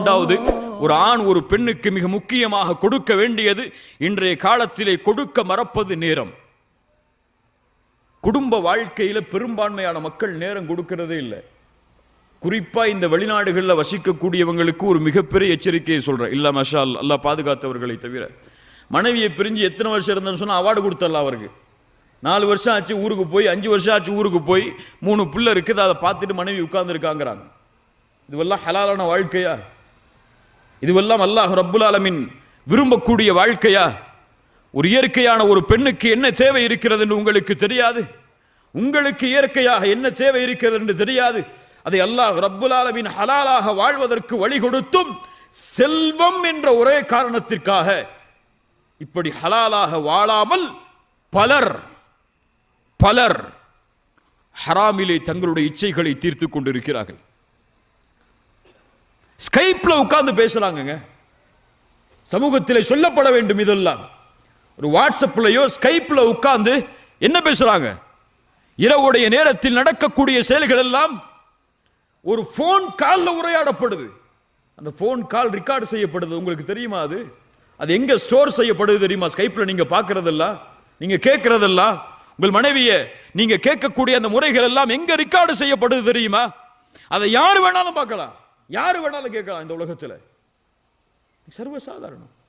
இரண்டாவது ஒரு ஆண் ஒரு பெண்ணுக்கு மிக முக்கியமாக கொடுக்க வேண்டியது இன்றைய காலத்திலே கொடுக்க மறப்பது நேரம். குடும்ப வாழ்க்கையில பெரும்பான்மையான மக்கள் நேரம் கொடுக்கிறதே இல்லை. குறிப்பா இந்த வெளிநாடுகளில் வசிக்கக்கூடியவங்களுக்கு ஒரு மிகப்பெரிய எச்சரிக்கையை சொல்றேன். இல்லை மஷால் அல்லா பாதுகாத்தவர்களை தவிர. மனைவியை பிரிஞ்சு எத்தனை வருஷம் இருந்தேன்னு சொன்னா அவார்டு கொடுத்துடலாம் அவருக்கு. நாலு வருஷம் ஆச்சு ஊருக்கு போய் அஞ்சு வருஷம் ஆச்சு ஊருக்கு போய் மூணு பிள்ளை இருக்குது அதை பார்த்துட்டு மனைவி உட்கார்ந்துருக்காங்கிறாங்க. இதுவெல்லாம் ஹலாலான வாழ்க்கையா? இதுவெல்லாம் அல்லாஹ் ரப்புல் ஆலமின் விரும்பக்கூடிய வாழ்க்கையா? ஒரு இயற்கையான ஒரு பெண்ணுக்கு என்ன தேவை இருக்கிறது என்று உங்களுக்கு தெரியாது? உங்களுக்கு இயற்கையாக என்ன தேவை இருக்கிறது என்று தெரியாது? அதை அல்லாஹ் ரப்புல் ஆலமின் ஹலாலாக வாழ்வதற்கு வழி கொடுத்தும் செல்வம் என்ற ஒரே காரணத்திற்காக இப்படி ஹலாலாக வாழாமல் பலர் பலர் ஹராமிலே தங்களுடைய இச்சைகளை தீர்த்து கொண்டிருக்கிறார்கள். ஸ்கைப்பில் உட்கார்ந்து பேசுகிறாங்கங்க சமூகத்தில் சொல்லப்பட வேண்டும் இதெல்லாம். ஒரு வாட்ஸ்அப்லையோ ஸ்கைப்பில் உட்கார்ந்து என்ன பேசுகிறாங்க இரவுடைய நேரத்தில் நடக்கக்கூடிய செயல்கள் எல்லாம் ஒரு ஃபோன் காலில் உரையாடப்படுது. அந்த ஃபோன் கால் ரெக்கார்டு செய்யப்படுது. உங்களுக்கு தெரியுமா அது? அது எங்கே ஸ்டோர் செய்யப்படுது தெரியுமா? ஸ்கைப்பில் நீங்கள் பார்க்குறதெல்லாம் நீங்கள் கேட்குறதெல்லாம் உங்கள் மனைவியை நீங்கள் கேட்கக்கூடிய அந்த முறைகள் எல்லாம் எங்கே ரெக்கார்டு செய்யப்படுது தெரியுமா? அதை யார் வேணாலும் பார்க்கலாம். யார் வேணாலும் கேட்கலாம் இந்த உலகத்தில். சர்வசாதாரணம்.